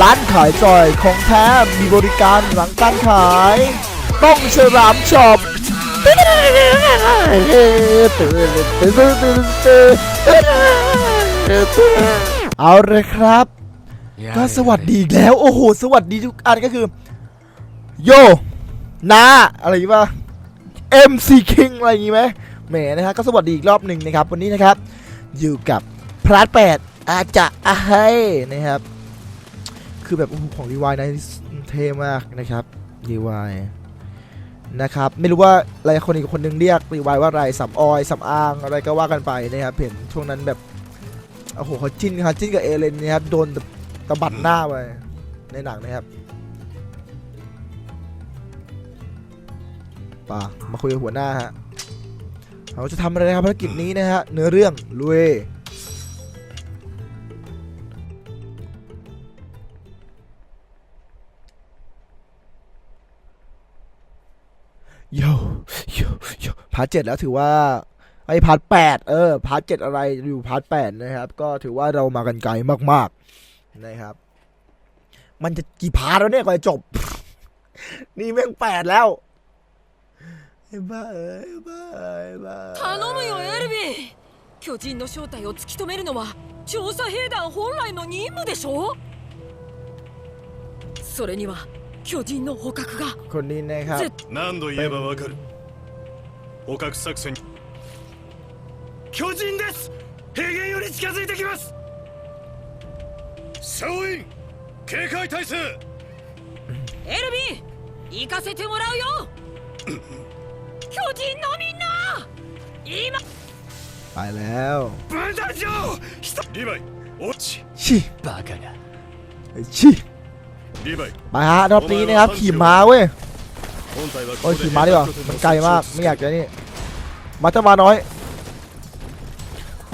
ร้านขายจอยของแท้มีบริการหลังการขาย ต้องฉลามช็อปเอาเลยครับ ก็สวัสดีอีกแล้ว โอ้โห สวัสดีทุกอันก็คือ โยนาอะไรอย่างงี้ป่ะ MC King อะไรอย่างงี้ไหมแหมนะฮะก็สวัสดีอีกรอบหนึ่งนะครับ วันนี้นะครับ อยู่กับพลาดแปดอาจะอาไฮนะครับ คือแบบของรีวายนะเท่มากนะครับรีวายนะครับ ไม่รู้ว่าอะไรคนอีกคนนึงเรียกรีวายว่าอะไรสำออยสำอาง อะไรก็ว่ากันไปนะครับเห็นช่วงนั้นแบบโอ้โหเขาจิ้นครับจิ้นกับเอเลนนะครับโดนตะบัดหน้าไปในหนังนะครับป่ามาคุยกับหัวหน้าฮะเราจะทำอะไรครับภารกิจนี้นะฮะเนื้อเรื่องลุย โยโยโยพาร์ทเจ็ดแล้วถือว่าไอ้พาร์ทแปดเออพาร์ทเจ็ดอะไรอยู่พาร์ทแปดนะครับ ก็ถือว่าเรามากันไกลมากๆนะครับ มันจะกี่พาร์ทแล้วเนี่ยกว่าจะจบ นี่แม่งแปดแล้วไอ้บ้าเอ้ยบ้าเอ้ยบ้า 頼むよエルヴィン巨人の正体を突き止めるのは調査兵団本来の任務でしょそれには 巨人の捕獲が คนนี้นะครับ 絶何度言えばわかる捕獲作戦巨人です平原より近づいてきますシャオイン警戒態勢エルヴィン行かせてもらうよ巨人のみんな今 ไปแล้ว 分団長人リヴァイ落ち ชิ バカが ชิ リヴァイ ไปฮะรอบนี้นะครับขี่ม้าเว้ยโอ้ยขี่ม้าดีกว่ามันไกลมากไม่อยากจะนี่มาจะมาน้อย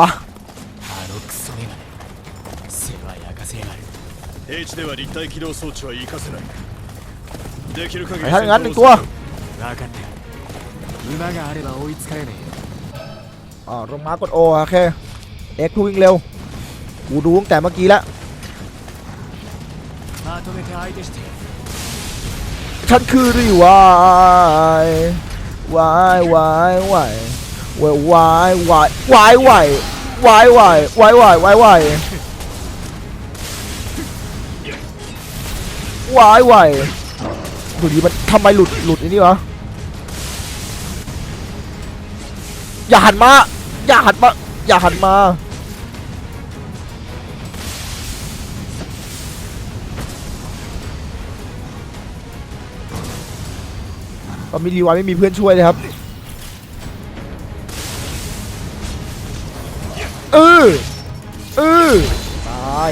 ปะไอ้ท่านงั้นหนึ่งตัวอ๋อลงม้ากดโอโอเคเอ็กซ์วิ่งเร็วกูดูตั้งแต่เมื่อกี้แล้ว ฉันคือรีวายวายวายวายวายวายวายวายวายวายวายวายวายวายวายวายดูดิมันทำไมหลุดหลุดอ้นี่วะอย่าหันมา อย่าหันมา อย่าหันมา ตอนมีรีวายไม่มีเพื่อนช่วยเลยครับเออเออตาย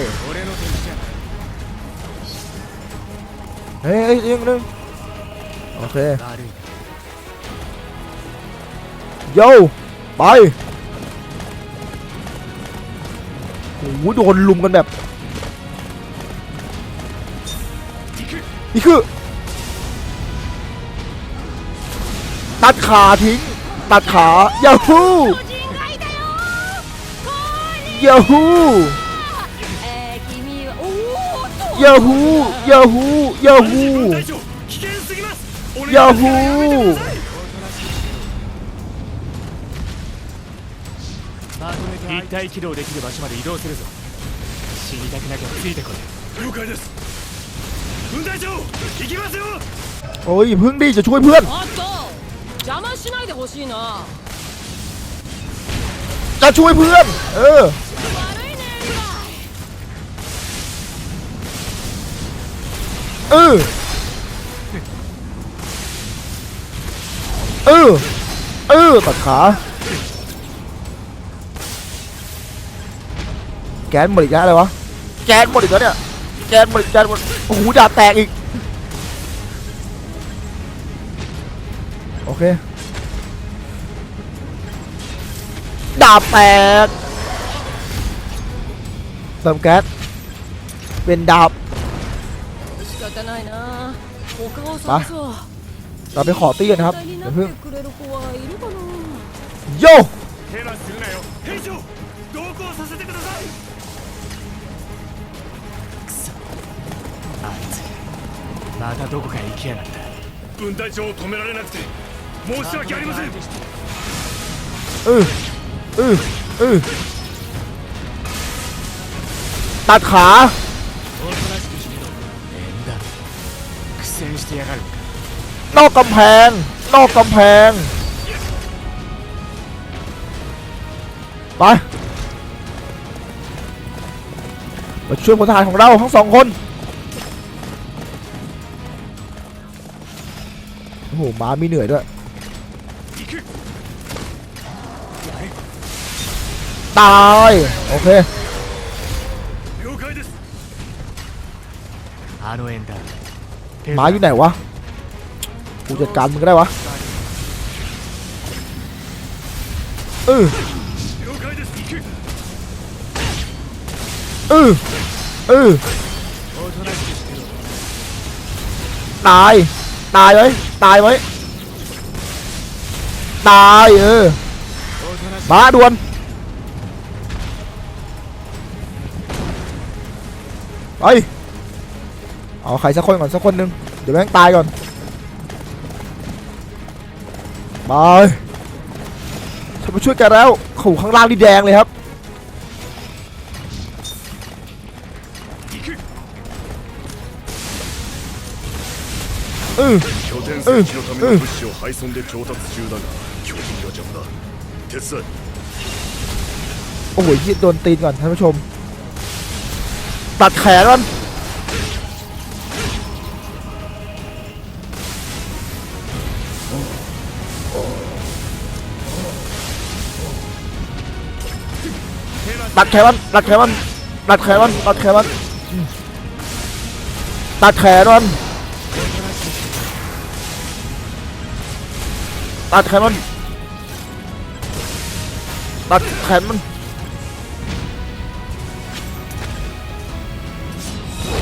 เฮ้ยเฮ้ยยิงเรื่งโอเคโย่ไปโโหโดนลุมกันแบบนี่คือ ขาทิ้ง ตัดขายาฮูยาฮูยาฮูยาฮูยาฮูยาฮู立体起動できる場所まで移動するぞ死にたくなきゃついてこい了解です分隊長行きますよおい分類じゃちょい分邪魔しないでほしいな จะช่วยเพื่อน เออ 悪いねエルヴァイ เออ เออ เออ ตัดขา แก๊สหมดอีกแล้วอะไรวะ แก๊สหมดอีกแล้วเนี่ย แก๊สหมดอีกแก๊สหมด โอ้โหดาบแตกอีก คดาบแตกเติมแก๊สเป็นดาบมาเราไปขอตีกันครับเดี๋ยวเพิ่งโยまたどこか行きやがった分隊長を止められなくて申し訳ありません เออเออเออตัดขา おとなしくしてろ縁だ苦戦してやがる นอกกำแพง นอกกำแพง ไป มาช่วยพลทหารของเราทั้งสองคน โอ้โหม้ามีเหนื่อยด้วย 行く ตาย โอเคมาอยู่ไหนวะผู้จัดการมึงก็ได้วะเออเออเออตาย ตายไว้ ตายไว้ ตายเออ おとなしく มาด่วน ไป เอาใครสักคนก่อนสักคนหนึ่งเดี๋ยวแม่งตายก่อนไปฉันมาช่วยแกแล้วขู่ข้างล่างนี่แดงเลยครับ 行く เออ 拠点設置のための物資を配送で調達中だが เทสเซอร์โอ้โหยี่โดนตีนก่อนท่านผู้ชม ตัดแขนมันตัดแขนมันตัดแขนมันตัดแขนมันตัดแขนมันตัดแขนมันตัดแขนมัน ตัดแขนมัน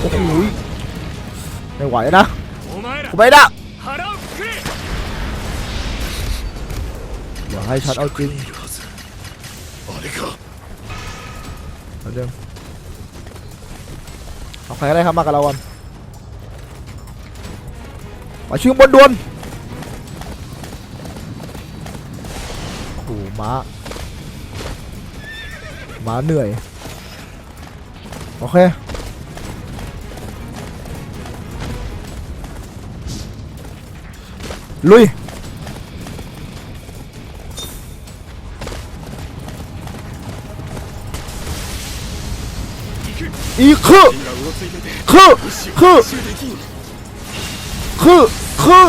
โอ้โหไม่ไหวนะผมไม่ได้อย่าให้ฉันเอาจริงเอาเดิมเอาใครได้ครับมากับเราวันมาชื่อบนดวนโอ้มา มาเหนื่อย โอเค ลุย อีกคือคือคือคือคือ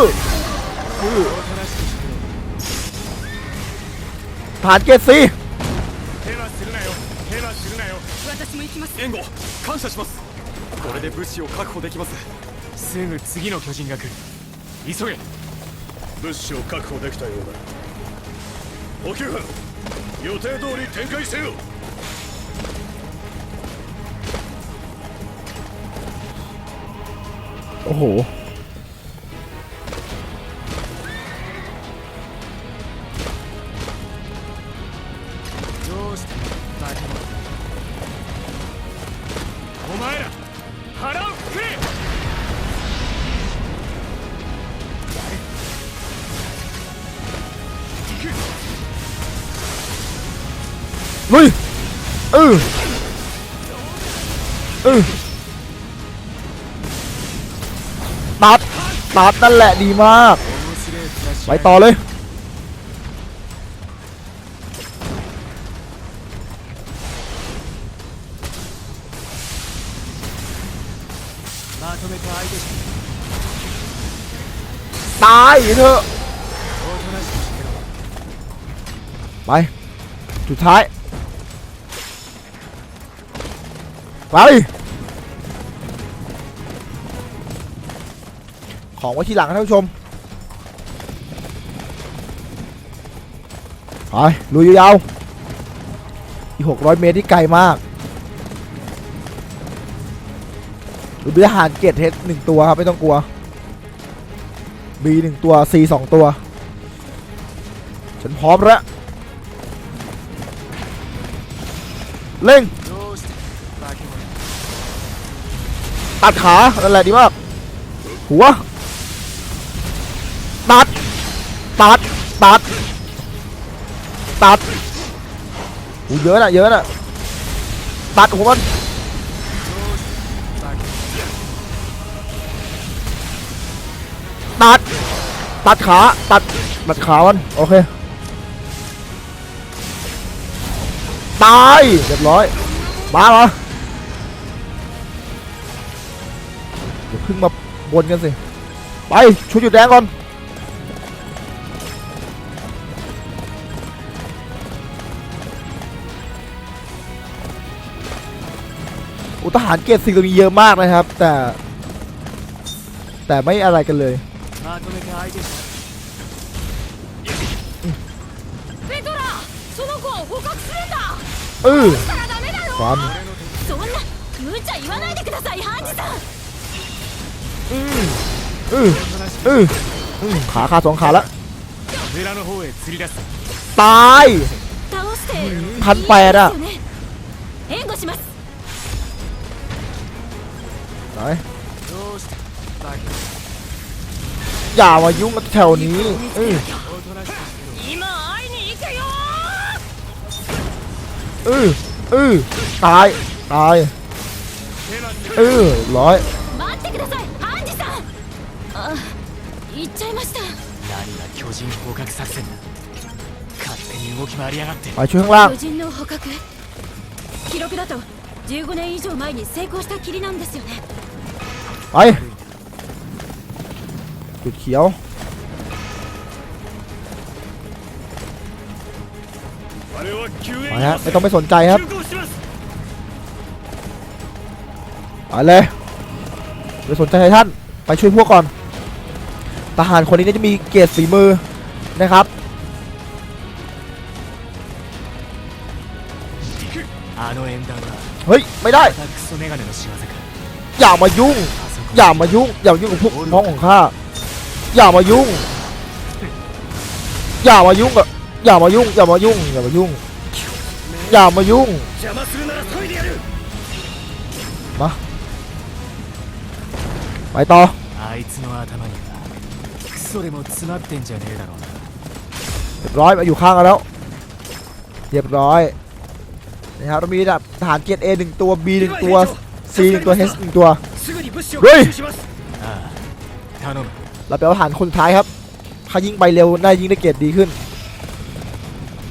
ผ่านเกตซี よ。手はするなよ。私も行きます。援護感謝します。これで物資を確保できます。すぐ次の巨人が来る。急げ。物資を確保できたようだ。補給班予定通り展開せよ。โอ้ ลุยเออเออตัดตัดนั่นแหละดีมาก ไปต่อเลยตายเถอะไป สุดท้าย ไปของไว้ทีหลังนะท่านผู้ชมไปลุยยาวอีก600เมตรที่ไกลมากดูด้วยอาหารเกตเฮดหนึ่งตัวครับ ไม่ต้องกลัว B หนึ่งตัว C สองตัว ฉันพร้อมแล้วเร่ง ตัดขานั่นแหละดีมาก หัว ตัด ตัด ตัด ตัดโอ้เยอะนะเยอะนะตัดหัวมันตัด ตัดขา ตัด ตัดขามัน โอเค ตาย เรียบร้อย มาเหรอ พึ่งมาบนกันสิ ไปชุดหยุดแดงก่อน อุทหารเกียรติสิ่งตรงนี้เยอะมากนะครับ แต่ แต่ไม่อะไรกันเลยเออความ อืมอืมอือขาขาสองขาละตายพันแปดอะไหนอย่ามายุ่งกับแถวนี้อือือือตาย ตาย เออร้อย 行っちゃいました何が巨人捕獲作戦だ勝手に動き回りやがって ไปช่วยข้างล่าง 巨人の捕獲記録だと15年以上前に成功したきりなんですよね ไปจุดเขียว あれは救援 ไปฮะไม่ต้องไปสนใจครับ 急行します ไปเลยไปสนใจไททันไปช่วยพวกก่อน ทหารคนนี้จะมีเกียรติฝีมือนะครับเฮ้ยไม่ได้ อย่ามายุ่ง อย่ามายุ่ง อย่ามายุ่งกับพวกน้องของข้าอย่ามายุ่ง อย่ามายุ่งกับอย่ามายุ่ง อย่ามายุ่ง อย่ามายุ่ง อย่ามายุ่ง มา ไปต่อ あいつの頭にはクソでも詰まってんじゃねえだろうな เรียบร้อยมาอยู่ข้างกันแล้ว เรียบร้อยนะครับเรามีแบบทหารเกียรติ A หนึ่งตัว B หนึ่งตัว C หนึ่งตัว H หนึ่งตัว すぐに物資をはい回収しますああ頼む เราไปเอาทหารคนสุดท้ายครับถ้ายิงไปเร็วน่ายิงได้เกียรติดีขึ้น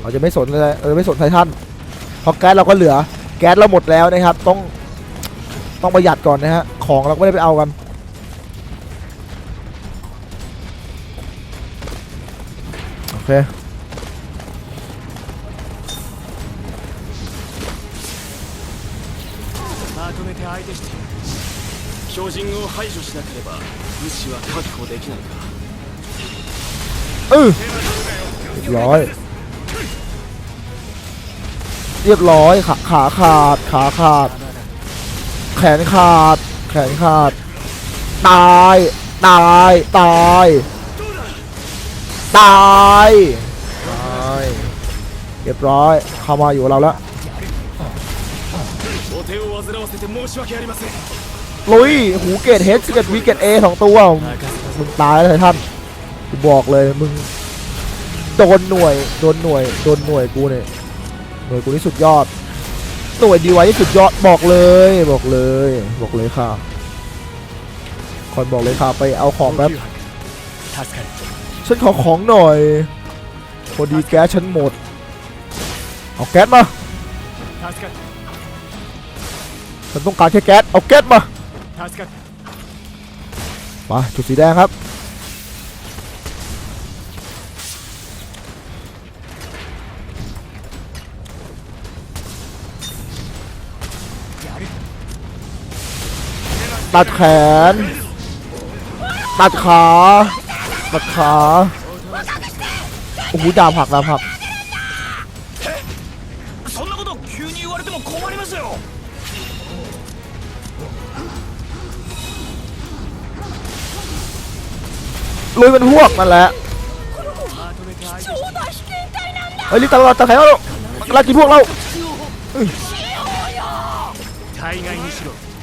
เราจะไม่สนเลยเราจะไม่สนไททันเพราะแก๊สเราก็เหลือ แก๊สเราหมดแล้วนะครับ ต้องต้องประหยัดก่อนนะฮะ ของเราก็ไม่ได้ไปเอากัน เค まとめて相手して巨人を排除しなければ物資は確保できないか เออเรียบร้อย เรียบร้อยขาขาขาด ขาขาด แขนขาด แขนขาด ตาย ตาย ตาย ตายตายเรียบร้อย เข้ามาอยู่เราแล้วลุย หูเกตเฮดเกตวีเกตเอสองตัวมึงตายแล้วท่านกูบอกเลยมึงโดนหน่วยโดนหน่วยโดนหน่วยกูเนี่ยหน่วยกูนี่สุดยอดหน่วยดีไว้ที่สุดยอดบอกเลยบอกเลย บอกเลยค่ะคอยบอกเลยค่ะไปเอาของแป๊บ ฉันขอของหน่อย พอดีแก๊สฉันหมด เอาแก๊สมา ฉันต้องการแค่แก๊ส เอาแก๊สมามาจุดสีแดงครับ ตัดแขน ตัดขาักขาโอ้โหดาบหักดาบหักลุยป็นพวกนั่นแหละเฮ้ยรีบตลอดครเถาลากินพวกเรา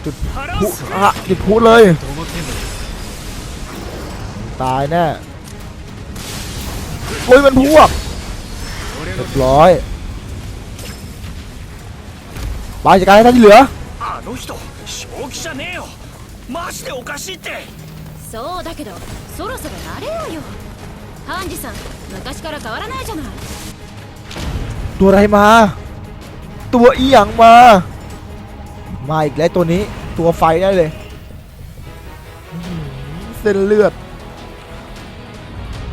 จุดพุฮะจุดพุเลย ตายแน่โอ้ยมันพวก 俺 เรี の ยบร้อยไปจัดการให้ท่านที่เหลือ あの人正気じゃねえよマジでおかしいってそうだけどそろそろ慣れようよハンジさん昔から変わらないじゃない ตัวอะไรมา ตัวอีหยังมา มาอีกแล้วตัวนี้ ตัวไฟได้เลยอื้อหือเส้นเลือด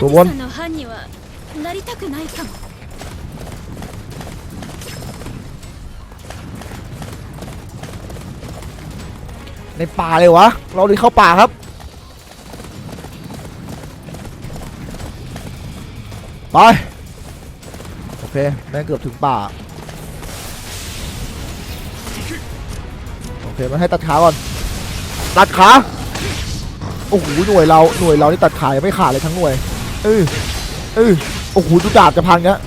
ハンごめんジさんの班にはなりたくないかも ในป่าเลยวะ เราเลยเข้าป่าครับ ไป โอเค แม่งเกือบถึงป่า โอเค มันให้ตัดขาก่อน ตัดขา โอ้โห หน่วยเรา หน่วยเรานี่ตัดขายังไม่ขาดเลยทั้งหน่วย เออเออโอ้โหดูดาบจะพังเนี้ย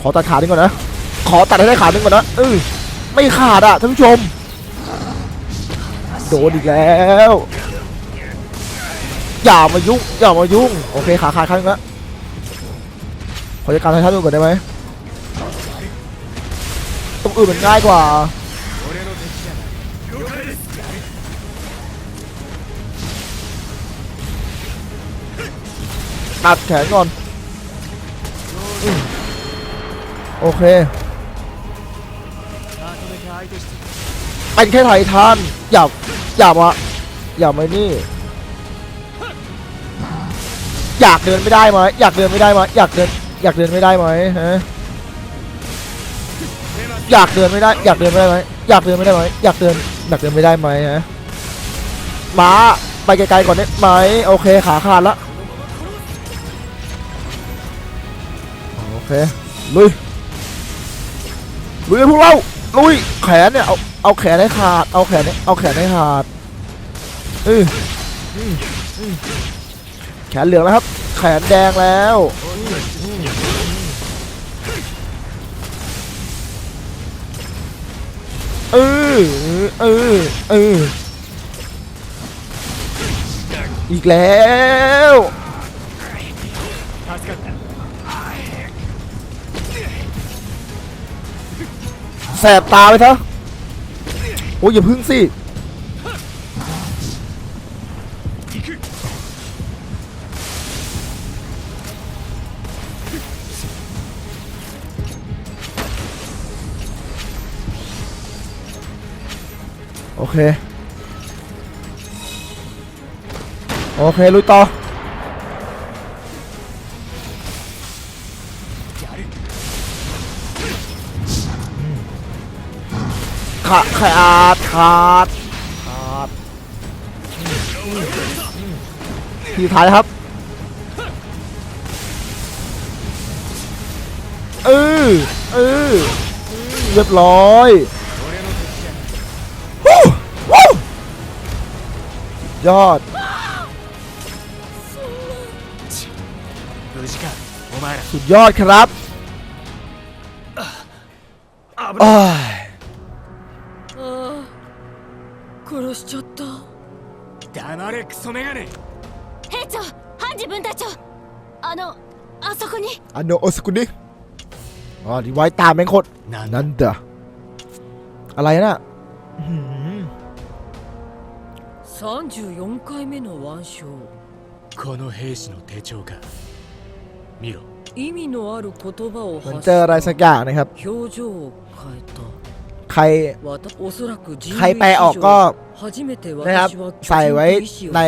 ขอตัดขาหนึ่งก่อนนะ ขอตัดให้ได้ขาหนึ่งก่อนนะเออไม่ขาดอะท่านผู้ชม โดนอีกแล้ว อย่ามายุ่งอย่ามายุ่ง โอเคขาขาดครั้งนึงละขอจัดการให้ท่านดูก่อนได้ไหมตรงอื่นมันง่ายกว่า ตัดแขนก่อน โอเค เป็นแค่ไททาน อย่า อย่ามา อย่ามานี่ อยากเดินไม่ได้ไหมอยากเดินไม่ได้ไหมอยากเดิน อยากเดินไม่ได้ไหมฮะ อยากเดินไม่ได้ อยากเดินไม่ได้ไหมอยากเดินไม่ได้ไหมอยากเดิน อยากเดินไม่ได้ไหมฮะมาไปไกลๆก่อนได้ไหม โอเค ขาขาดละ เคลุยลุยพวกเราลุยแขนเนี่ยเอาเอาแขนให้ขาดเอาแขนเอาแขนให้ขาดเอออืมอืมแขนเหลืองแล้วครับ แขนแดงแล้วอืมอืมเออเออเอออีกแล้ว สบตาไปเถอะโอ้ยอย่าพึ่งสิโอเค โอเค ลุยต่อ ขาดขาดขาดทีท้ายครับเออเออเรียบร้อยวู้ยอดสุดยอดครับอ้า 黙れクソメガネ兵長ハンジ分隊長あのあそこに อันโนโอสกุนิอ๋อดีไว้ตามแม่งโคตร なんだ นั่นเด้ออะไรน่ะอื้อหือ 34回目の腕章この兵士の手帳か見ろ意味のある言葉を เหมือน 発 เจออะไรสักอย่างนะครับ 表情を変え ใครใครแปลออกก็นะครับ ใส่ไว้ใน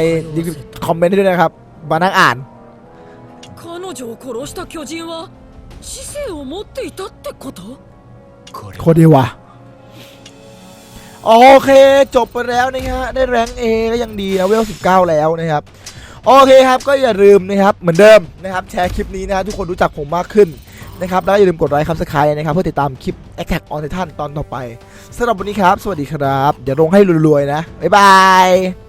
คอมเมนต์ด้วยนะครับ มานั่งอ่านโคดีว่ะโอเคจบไปแล้วนะฮะได้แรงเอก็ยังดีนะเวลสิบเก้าแล้วนะครับ โอเคครับก็อย่าลืมนะครับเหมือนเดิมนะครับ แชร์คลิปนี้นะทุกคนรู้จักผมมากขึ้น นะครับ แล้วอย่าลืมกดไลค์คับสไครต์นะครับ เพื่อติดตามคลิป Attack on Titan ตอนต่อไปสำหรับวันนี้ครับ สวัสดีครับ อย่าลงให้รวยๆนะ บ๊ายบาย